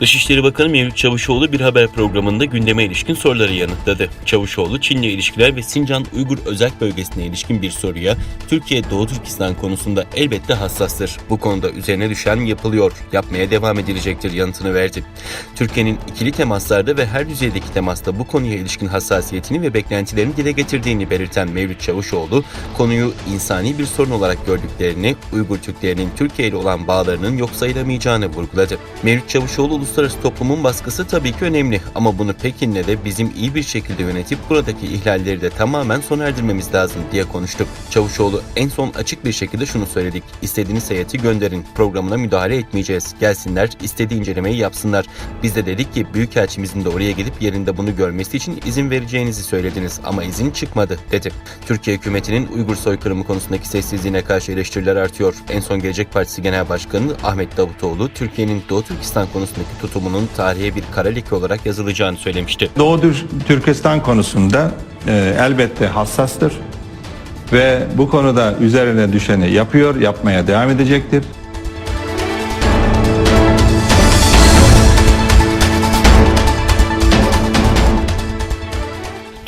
Dışişleri Bakanı Mevlüt Çavuşoğlu bir haber programında gündeme ilişkin soruları yanıtladı. Çavuşoğlu, Çin'le ilişkiler ve Sincan Uygur Özel Bölgesi'ne ilişkin bir soruya Türkiye Doğu Türkistan konusunda elbette hassastır. Bu konuda üzerine düşen yapılıyor, yapmaya devam edilecektir yanıtını verdi. Türkiye'nin ikili temaslarda ve her düzeydeki temasta bu konuya ilişkin hassasiyetini ve beklentilerini dile getirdiğini belirten Mevlüt Çavuşoğlu, konuyu insani bir sorun olarak gördüklerini, Uygur Türklerinin Türkiye ile olan bağlarının yok sayılamayacağını vurguladı. Mevlüt Çavuşoğlu uluslararası toplumun baskısı tabii ki önemli ama bunu Pekin'le de bizim iyi bir şekilde yönetip buradaki ihlalleri de tamamen sona erdirmemiz lazım diye konuştu. Çavuşoğlu en son açık bir şekilde şunu söyledik. İstediğiniz heyeti gönderin. Programına müdahale etmeyeceğiz. Gelsinler, istediği incelemeyi yapsınlar. Biz de dedik ki Büyükelçimizin de oraya gidip yerinde bunu görmesi için izin vereceğinizi söylediniz ama izin çıkmadı dedi. Türkiye hükümetinin Uygur soykırımı konusundaki sessizliğine karşı eleştiriler artıyor. En son Gelecek Partisi Genel Başkanı Ahmet Davutoğlu, Türkiye'nin Doğu Türkistan konusundaki tutumunun tarihe bir kara leke olarak yazılacağını söylemişti. Doğu Tür- Türkistan konusunda e, elbette hassastır ve bu konuda üzerine düşeni yapıyor, yapmaya devam edecektir.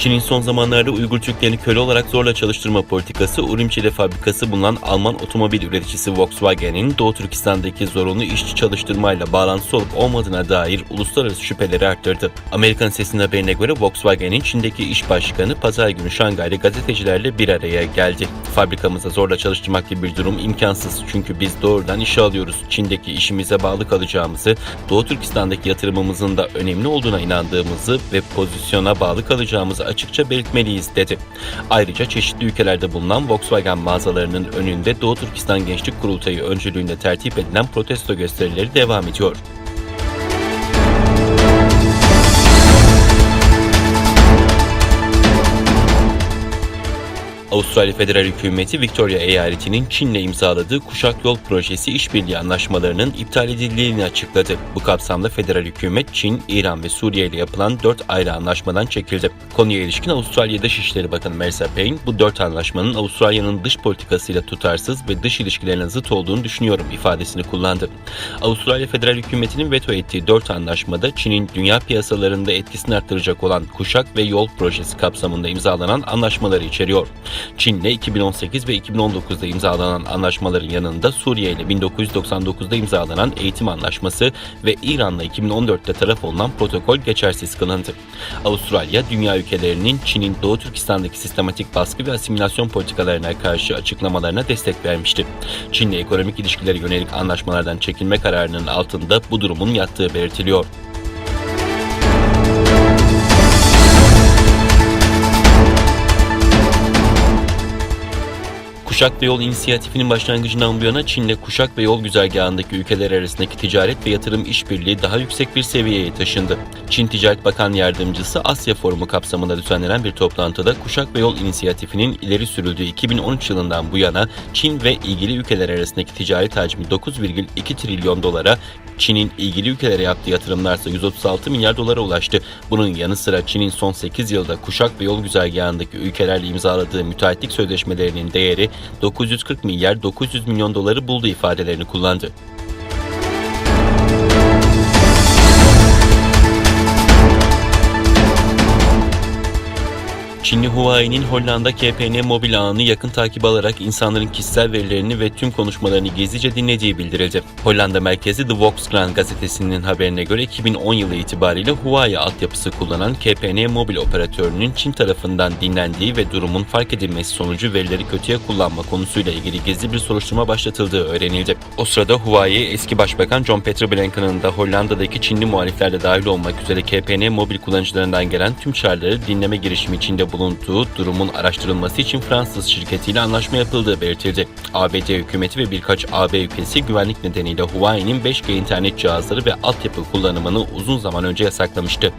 Çin'in son zamanlarda Uygur Türklerini köle olarak zorla çalıştırma politikası, Urumçi'de fabrikası bulunan Alman otomobil üreticisi Volkswagen'in Doğu Türkistan'daki zorunlu işçi çalıştırmayla bağlantısı olup olmadığına dair uluslararası şüpheleri arttırdı. Amerikan Sesi'nin haberine göre Volkswagen'in Çin'deki iş başkanı pazar günü Şangay'da gazetecilerle bir araya geldi. Fabrikamıza zorla çalıştırmak gibi bir durum imkansız çünkü biz doğrudan işe alıyoruz. Çin'deki işimize bağlı kalacağımızı, Doğu Türkistan'daki yatırımımızın da önemli olduğuna inandığımızı ve pozisyona bağlı kalacağımızı açıkça belirtmeliyiz dedi. Ayrıca çeşitli ülkelerde bulunan Volkswagen mağazalarının önünde Doğu Türkistan Gençlik Kurultayı öncülüğünde tertip edilen protesto gösterileri devam ediyor. Avustralya Federal Hükümeti Victoria eyaletinin Çin'le imzaladığı Kuşak Yol Projesi işbirliği anlaşmalarının iptal edildiğini açıkladı. Bu kapsamda federal hükümet Çin, İran ve Suriye ile yapılan 4 ayrı anlaşmadan çekildi. Konuya ilişkin Avustralya Dışişleri Bakanı Mercer Payne, bu 4 anlaşmanın Avustralya'nın dış politikasıyla tutarsız ve dış ilişkilerine zıt olduğunu düşünüyorum ifadesini kullandı. Avustralya Federal Hükümeti'nin veto ettiği 4 anlaşmada Çin'in dünya piyasalarında etkisini arttıracak olan Kuşak ve Yol Projesi kapsamında imzalanan anlaşmaları içeriyor. Çin'le 2018 ve 2019'da imzalanan anlaşmaların yanında Suriye ile 1999'da imzalanan eğitim anlaşması ve İran'la 2014'te taraf olunan protokol geçersiz kılındı. Avustralya, dünya ülkelerinin Çin'in Doğu Türkistan'daki sistematik baskı ve asimilasyon politikalarına karşı açıklamalarına destek vermişti. Çin'le ekonomik ilişkilere yönelik anlaşmalardan çekilme kararının altında bu durumun yattığı belirtiliyor. Kuşak ve Yol İnisiyatifi'nin başlangıcından bu yana Çin'le Kuşak ve Yol güzergahındaki ülkeler arasındaki ticaret ve yatırım işbirliği daha yüksek bir seviyeye taşındı. Çin Ticaret Bakan Yardımcısı Asya Forumu kapsamında düzenlenen bir toplantıda Kuşak ve Yol İnisiyatifi'nin ileri sürüldüğü 2013 yılından bu yana Çin ve ilgili ülkeler arasındaki ticaret hacmi 9,2 trilyon dolara, Çin'in ilgili ülkelere yaptığı yatırımlarsa 136 milyar dolara ulaştı. Bunun yanı sıra Çin'in son 8 yılda Kuşak ve Yol güzergahındaki ülkelerle imzaladığı müteahhitlik sözleşmelerinin değeri 940 milyar 900 milyon doları buldu ifadelerini kullandı. Çinli Huawei'nin Hollanda KPN mobil ağını yakın takip alarak insanların kişisel verilerini ve tüm konuşmalarını gizlice dinlediği bildirildi. Hollanda merkezi The Volkskrant gazetesinin haberine göre 2010 yılı itibariyle Huawei altyapısı kullanan KPN mobil operatörünün Çin tarafından dinlendiği ve durumun fark edilmesi sonucu verileri kötüye kullanma konusuyla ilgili gizli bir soruşturma başlatıldığı öğrenildi. O sırada Huawei eski başbakan John Petrobrancan'ın da Hollanda'daki Çinli muhaliflerle dahil olmak üzere KPN mobil kullanıcılarından gelen tüm çağrıları dinleme girişimi içinde bulunduğu durumun araştırılması için Fransız şirketiyle anlaşma yapıldığı belirtildi. ABD hükümeti ve birkaç AB ülkesi güvenlik nedeniyle Huawei'nin 5G internet cihazları ve altyapı kullanımını uzun zaman önce yasaklamıştı.